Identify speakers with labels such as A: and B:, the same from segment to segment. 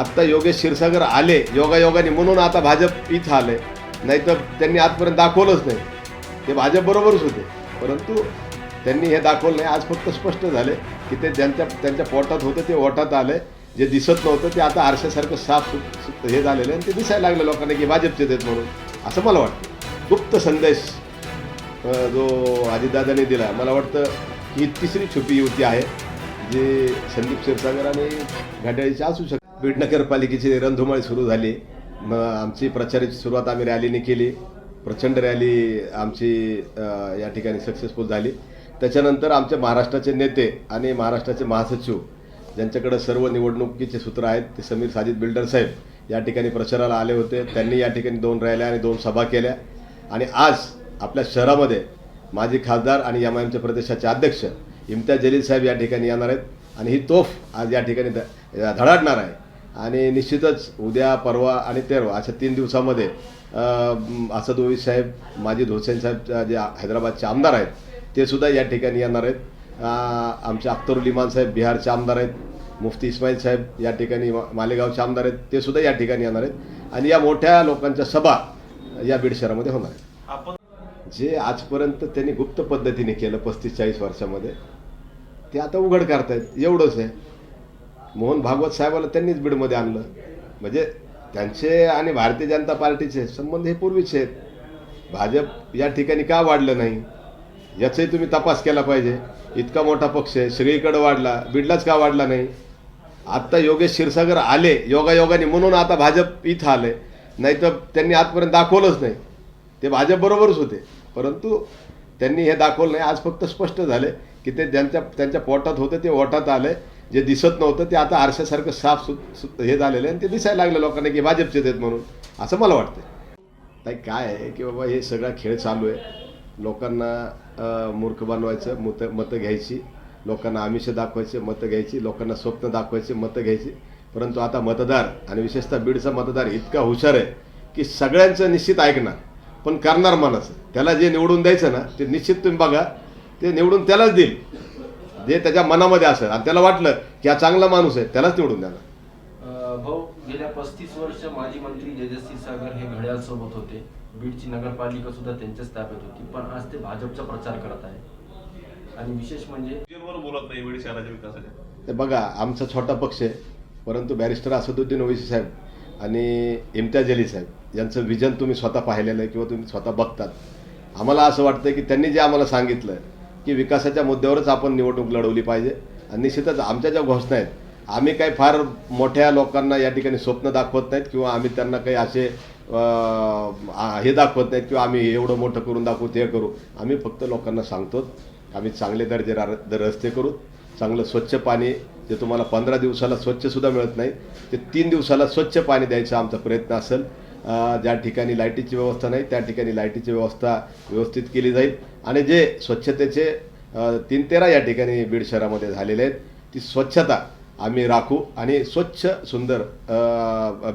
A: आत्ता योगेश क्षीरसागर आले योगायोगाने म्हणून आता भाजप इथं आले नाहीतर त्यांनी आजपर्यंत दाखवलंच नाही. ते भाजप बरोबरच होते. परंतु त्यांनी हे दाखवलं नाही. आज फक्त स्पष्ट झाले की ते ज्यांच्या त्यांच्या पोटात होतं ते ओटात आलं जे दिसत नव्हतं ते आता आरशासारखं साफ सु हे झालेलं आहे आणि ते दिसायला लागलं लोकांना की भाजपचे आहेत म्हणून. असं मला वाटतं. गुप्त संदेश जो अजितदादांनी दिला मला वाटतं ही तिसरी छुपी युती आहे जी संदीप क्षीरसागर आणि घाटाळीची असू शकते बीड नगरपालिकेची रणधुमाळी सुरू झाली. मग आमची प्रचाराची सुरुवात आम्ही रॅलीने केली. प्रचंड रॅली आमची या ठिकाणी सक्सेसफुल झाली. त्याच्यानंतर आमचे महाराष्ट्राचे नेते आणि महाराष्ट्राचे महासचिव ज्यांच्याकडे सर्व निवडणुकीचे सूत्र आहेत ते समीर साजिद बिल्डर साहेब या ठिकाणी प्रचाराला आले होते. त्यांनी या ठिकाणी दोन रॅल्या आणि दोन सभा केल्या. आणि आज आपल्या शहरामध्ये माजी खासदार आणि एम आय एमचे प्रदेशाचे अध्यक्ष इम्तियाज जलील साहेब या ठिकाणी येणार आहेत. आणि ही तोफ आज या ठिकाणी धडाडणार आहे. आणि निश्चितच उद्या परवा आणि तेरवा अशा तीन दिवसामध्ये असद ओवी साहेब माजी हुसेन साहेब जे हैदराबादचे आमदार आहेत ते सुद्धा या ठिकाणी येणार आहेत. आमचे अख्तरुल इमान साहेब बिहारचे आमदार आहेत. मुफ्ती इस्माईल साहेब या ठिकाणी मालेगावचे आमदार आहेत. ते सुद्धा या ठिकाणी येणार आहेत. आणि या मोठ्या लोकांच्या सभा या बीड शहरामध्ये होणार आहेत.
B: आपण
A: जे आजपर्यंत त्यांनी गुप्त पद्धतीने केलं पस्तीस चाळीस वर्षामध्ये ते आता उघड करतायत. एवढंच आहे. मोहन भागवत साहेबाला त्यांनीच बीडमध्ये आणलं. म्हणजे त्यांचे आणि भारतीय जनता पार्टीचे संबंध हे पूर्वीचे आहेत. भाजप या ठिकाणी का वाढलं नाही? याचाही तुम्ही तपास केला पाहिजे. इतका मोठा पक्ष आहे. सगळीकडे वाढला. बीडलाच का वाढला नाही? आत्ता योगेश क्षीरसागर आले योगायोगाने म्हणून आता भाजप इथं आले. नाहीतर त्यांनी आजपर्यंत दाखवलंच नाही. ते भाजप बरोबरच होते. परंतु त्यांनी हे दाखवलं नाही. आज फक्त स्पष्ट झाले की ते ज्यांच्या त्यांच्या पोटात होतं ते ओटात आले. जे दिसत नव्हतं ते आता आरशासारखं साफ सु हे झालेलं आहे आणि ते दिसायला लागलं लोकांना की भाजपचे आहेत म्हणून. असं मला वाटतं नाही काय आहे की बाबा हे सगळा खेळ चालू आहे. लोकांना मूर्ख बनवायचं मत मतं घ्यायची. लोकांना आमिष दाखवायचे मतं घ्यायची. लोकांना स्वप्न दाखवायचे मतं घ्यायची. परंतु आता मतदार आणि विशेषतः बीडचा मतदार इतका हुशार आहे की सगळ्यांचं निश्चित ऐकणार. पण करणार माणसं त्याला जे निवडून द्यायचं ना ते निश्चित तुम्ही बघा. ते निवडून त्यालाच देईल. जे त्याच्या मनामध्ये असेल आणि त्याला वाटलं की हा चांगला माणूस आहे त्यालाच निवडून द्याला
B: अ, भाऊ गेल्या पस्तीस वर्ष माजी मंत्री जयजसी सागर हे घड्याळ सोबत होते. बीडची नगरपालिका सुद्धा त्यांच्याच ताब्यात होती पण आज ते भाजपचा प्रचार करत आहे. आणि विशेष म्हणजे
C: वर बोलत नाही बीड शहराच्या विकासाच्या.
A: ते बघा आमचा छोटा पक्ष आहे परंतु बॅरिस्टर असदुद्दीन ओवैसी साहेब आणि इम्तियाज अली साहेब यांचं विजन तुम्ही स्वतः पाहिलेलं आहे किंवा तुम्ही स्वतः बघतात. आम्हाला असं वाटतं की त्यांनी जे आम्हाला सांगितलं की विकासाच्या मुद्द्यावरच आपण निवडणूक लढवली पाहिजे. आणि निश्चितच आमच्या ज्या घोषणा आहेत आम्ही काही फार मोठ्या लोकांना या ठिकाणी स्वप्न दाखवत नाहीत किंवा आम्ही त्यांना काही असे हे दाखवत नाहीत किंवा आम्ही एवढं मोठं करून दाखवू ते करू. आम्ही फक्त लोकांना सांगतो आम्ही चांगले दर्जे दर रस्ते करू. चांगलं स्वच्छ पाणी जे तुम्हाला पंधरा दिवसाला स्वच्छसुद्धा मिळत नाही ते तीन दिवसाला स्वच्छ पाणी द्यायचा आमचा प्रयत्न असेल. ज्या ठिकाणी लाईटीची व्यवस्था नाही त्या ठिकाणी लाईटीची व्यवस्था व्यवस्थित केली जाईल. आणि जे स्वच्छतेचे तीन तेरा या ठिकाणी बीड शहरामध्ये झालेले आहेत ती स्वच्छता आम्ही राखू आणि स्वच्छ सुंदर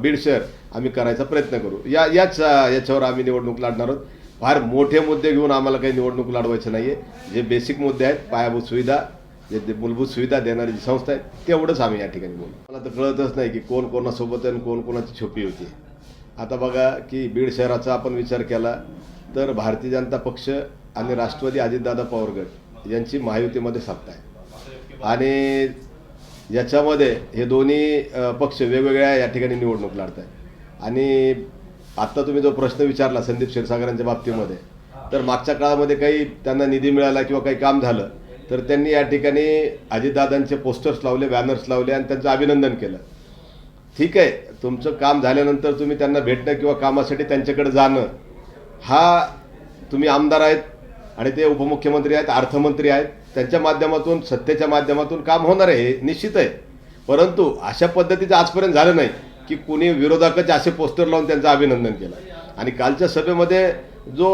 A: बीड शहर आम्ही करायचा प्रयत्न करू. या याच याच्यावर आम्ही निवडणूक लढणार आहोत. फार मोठे मुद्दे घेऊन आम्हाला काही निवडणूक लढवायचं नाही आहे जे बेसिक मुद्दे आहेत पायाभूत सुविधा जे जे मूलभूत सुविधा देणारी जी संस्था आहे तेवढंच आम्ही या ठिकाणी बोलू. मला तर कळतच नाही की कोण कोणासोबत आहे आणि कोण कोणाची छोपी होती. आता बघा की बीड शहराचा आपण विचार केला तर भारतीय जनता पक्ष आणि राष्ट्रवादी अजितदादा पवार गट यांची महायुतीमध्ये सत्ता आहे. आणि याच्यामध्ये हे दोन्ही पक्ष वेगवेगळ्या या ठिकाणी निवडणूक लढत आहेत आणि आत्ता तुम्ही जो प्रश्न विचारला संदीप क्षीरसागरांच्या बाबतीमध्ये तर मागच्या काळामध्ये काही त्यांना निधी मिळाला किंवा काही काम झालं तर त्यांनी या ठिकाणी अजितदादांचे पोस्टर्स लावले बॅनर्स लावले आणि त्यांचं अभिनंदन केलं. ठीक आहे. तुमचं काम झाल्यानंतर तुम्ही त्यांना भेटणं किंवा कामासाठी त्यांच्याकडे जाणं हा तुम्ही आमदार आहेत आणि ते उपमुख्यमंत्री आहेत अर्थमंत्री आहेत त्यांच्या माध्यमातून सत्तेच्या माध्यमातून काम होणार आहे हे निश्चित आहे. परंतु अशा पद्धतीचं आजपर्यंत झालं नाही की कुणी विरोधकाचे असे पोस्टर लावून त्यांचं अभिनंदन केलं. आणि कालच्या सभेमध्ये जो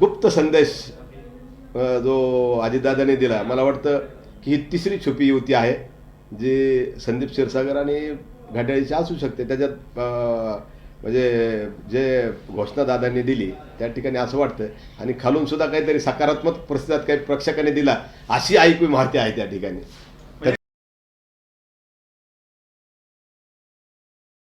A: गुप्त संदेश जो अजितदादांनी दिला मला वाटतं की ही तिसरी छुपी युती आहे जी संदीप क्षीरसागर आणि घाटाळीची असू शकते. त्याच्यात म्हणजे जे घोषणा दादांनी दिली त्या ठिकाणी असं वाटतं. आणि खालून सुद्धा काहीतरी सकारात्मक प्रतिसाद काही प्रेक्षकांनी दिला अशी ऐकू माहिती आहे त्या ठिकाणी.